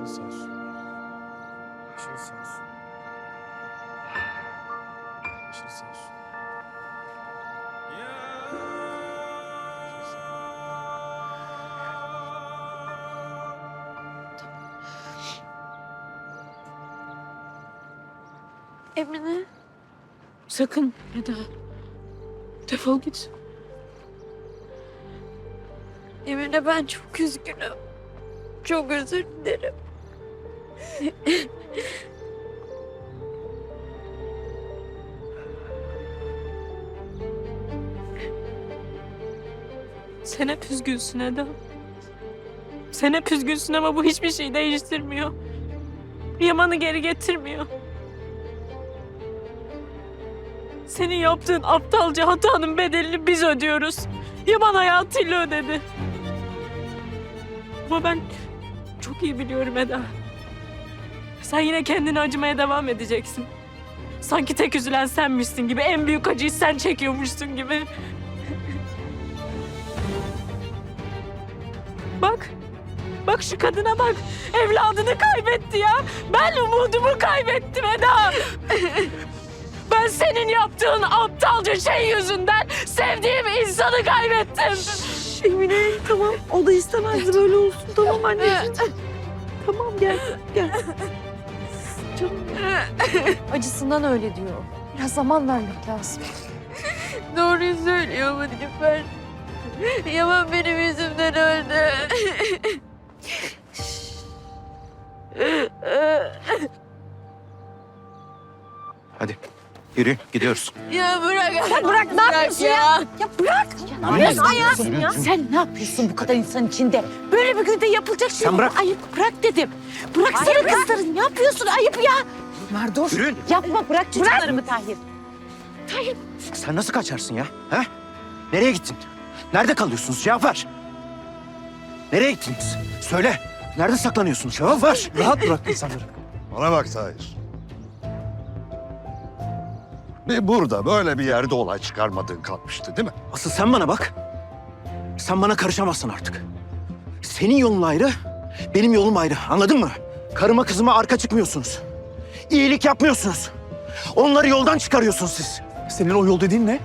Başın sağ olsun. Başın sağ olsun. Başın sağ olsun. Emine. Sakın Eda. Defol git. Emine ben çok üzgünüm. Çok özür dilerim. Sen hep üzgünsün Eda. Sen hep üzgünsün ama bu hiçbir şey değiştirmiyor. Yaman'ı geri getirmiyor. Senin yaptığın aptalca hatanın bedelini biz ödüyoruz. Yaman hayatıyla ödedi. Ama ben çok iyi biliyorum Eda. Sen yine kendini acımaya devam edeceksin. Sanki tek üzülen senmişsin gibi, en büyük acıyı sen çekiyormuşsun gibi. Bak. Bak şu kadına bak. Evladını kaybetti ya. Ben umudumu kaybettim Eda. Ben senin yaptığın aptalca şey yüzünden sevdiğim insanı kaybettim. Emine tamam o da istemezdi böyle olsun tamam anneciğim. tamam gel gel. Acısından öyle diyor. Biraz zaman vermek lazım. Doğruyu söylüyor mu Nilüfer? Yaman benim yüzümden öldü. Hadi yürü gidiyoruz. ya bırak. Ya bırak ne yapıyorsun ya? ya? Ya bırak. Ne yapıyorsun ya? Sen ne yapıyorsun bu kadar insan içinde? Böyle bir günde yapılacak şey Sen bırak. Ayıp bırak dedim. Bıraksana kızları. Ne yapıyorsun? Ayıp ya. Merdoş. Yürü. Yapma bırak çocuklarımı Tahir. Sen nasıl kaçarsın ya? Ha? Nereye gittin? Nerede kalıyorsunuz? Cevap ver. Nereye gittiniz? Söyle. Nerede saklanıyorsunuz? Cevap ver. Rahat bırak insanları. Bana bak Tahir. Bir burada böyle bir yerde olay çıkarmadığın kalmıştı değil mi? Asıl sen bana bak. Sen bana karışamazsın artık. Senin yolun ayrı, benim yolum ayrı. Anladın mı? Karıma kızıma arka çıkmıyorsunuz. İyilik yapmıyorsunuz. Onları yoldan çıkarıyorsunuz siz. Senin o yol dediğin ne?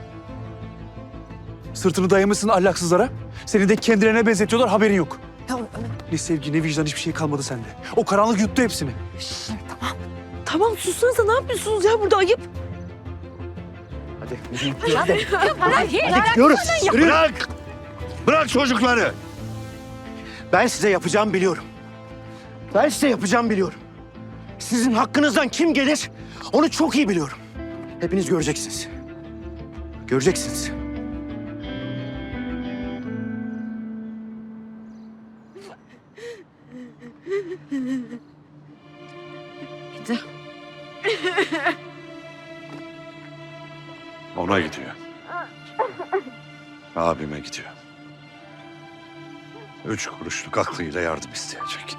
Sırtını dayamışsın ahlaksızlara. Seni de kendilerine benzetiyorlar haberin yok. Tamam, Ne sevgi ne vicdan hiçbir şey kalmadı sende. O karanlık yuttu hepsini. tamam sussanıza ne yapıyorsunuz ya burada ayıp. Hadi. Hadi. Hadi gidiyoruz. Yürüyün. Bırak! Bırak çocukları! Ben size yapacağım biliyorum. Ben size yapacağım biliyorum. Sizin hakkınızdan kim gelir onu çok iyi biliyorum. Hepiniz göreceksiniz. Göreceksiniz. Ona gidiyor. Abime gidiyor. Üç kuruşluk aklıyla yardım isteyecek.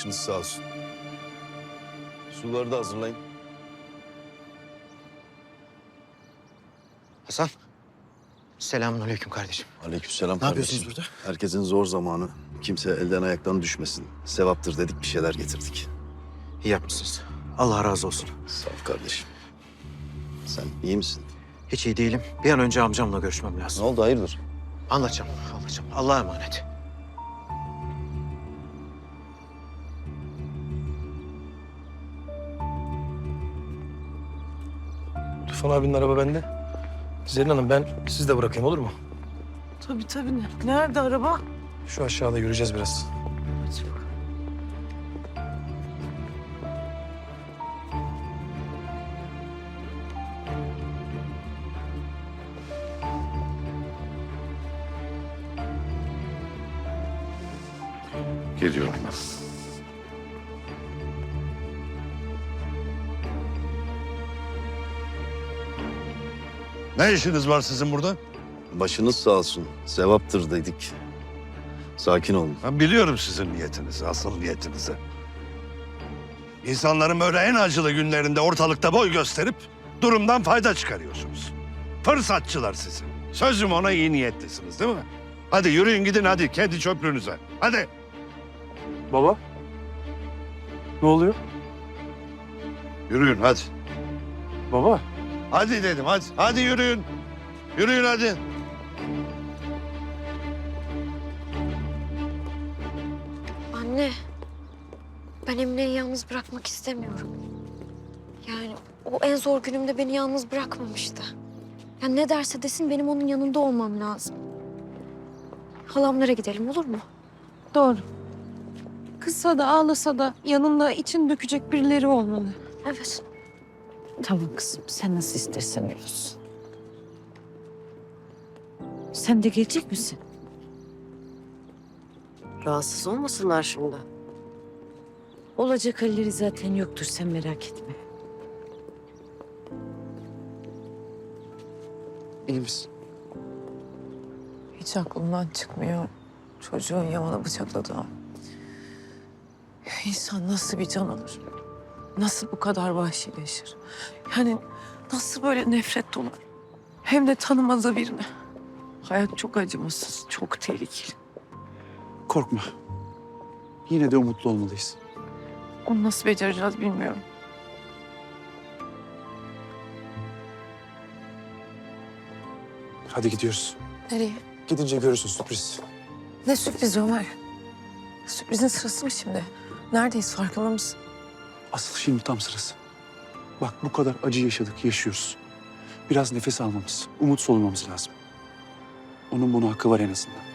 Başınız sağ olsun. Suları da hazırlayın. Hasan. Selamünaleyküm kardeşim. Aleykümselam Ne yapıyorsunuz kardeşim. burada? Herkesin zor zamanı. Kimse elden ayaktan düşmesin. Sevaptır dedik bir şeyler getirdik. İyi yapmışsınız. Allah razı olsun. Sağ ol kardeşim. Sen iyi misin? Hiç iyi değilim. Bir an önce amcamla görüşmem Ne lazım. oldu hayırdır? Anlatacağım, anlatacağım. Allah'a emanet. Tufan abinin araba bende. Zerrin Hanım ben sizi de bırakayım olur mu? Tabii tabii. Nerede araba? Şu aşağıda yürüyeceğiz biraz. Geliyorum ben. Ne işiniz var sizin burada? Başınız sağ olsun. Sevaptır dedik. Sakin olun. Ben biliyorum sizin niyetinizi, asıl niyetinizi. İnsanların böyle en acılı günlerinde ortalıkta boy gösterip durumdan fayda çıkarıyorsunuz. Fırsatçılar sizi. Sözüm ona iyi niyetlisiniz değil mi? Hadi yürüyün gidin hadi kendi çöplüğünüze. Hadi. Baba. Ne oluyor? Yürüyün hadi. Baba. Hadi dedim hadi. Hadi yürüyün. Yürüyün hadi. Anne, ben Emine'yi yalnız bırakmak istemiyorum. Yani o en zor günümde beni yalnız bırakmamıştı. Yani ne derse desin benim onun yanında olmam lazım. Halamlara gidelim olur mu? Doğru. Kızsa da ağlasa da yanında için dökecek birileri olmalı. Evet. Tamam kızım sen nasıl istersen öyle olsun. Sen de gelecek misin? Rahatsız olmasınlar şimdi. Olacak halleri zaten yoktur sen merak etme. İyi misin? Hiç aklımdan çıkmıyor. Çocuğun Yaman'ı bıçakladı. İnsan nasıl bir can alır? Nasıl bu kadar vahşileşir? Yani nasıl böyle nefret dolu? Hem de tanımadığı birine. Hayat çok acımasız, çok tehlikeli. Korkma. Yine de umutlu olmalıyız. Onu nasıl becereceğiz bilmiyorum. Hadi gidiyoruz. Nereye? Gidince görürsün sürpriz. Ne sürpriz Ömer? Sürprizin sırası mı şimdi? Neredeyiz farkında mısın? Asıl şimdi tam sırası. Bak bu kadar acı yaşadık, yaşıyoruz. Biraz nefes almamız, umut solumamız lazım. Onun buna hakkı var en azından.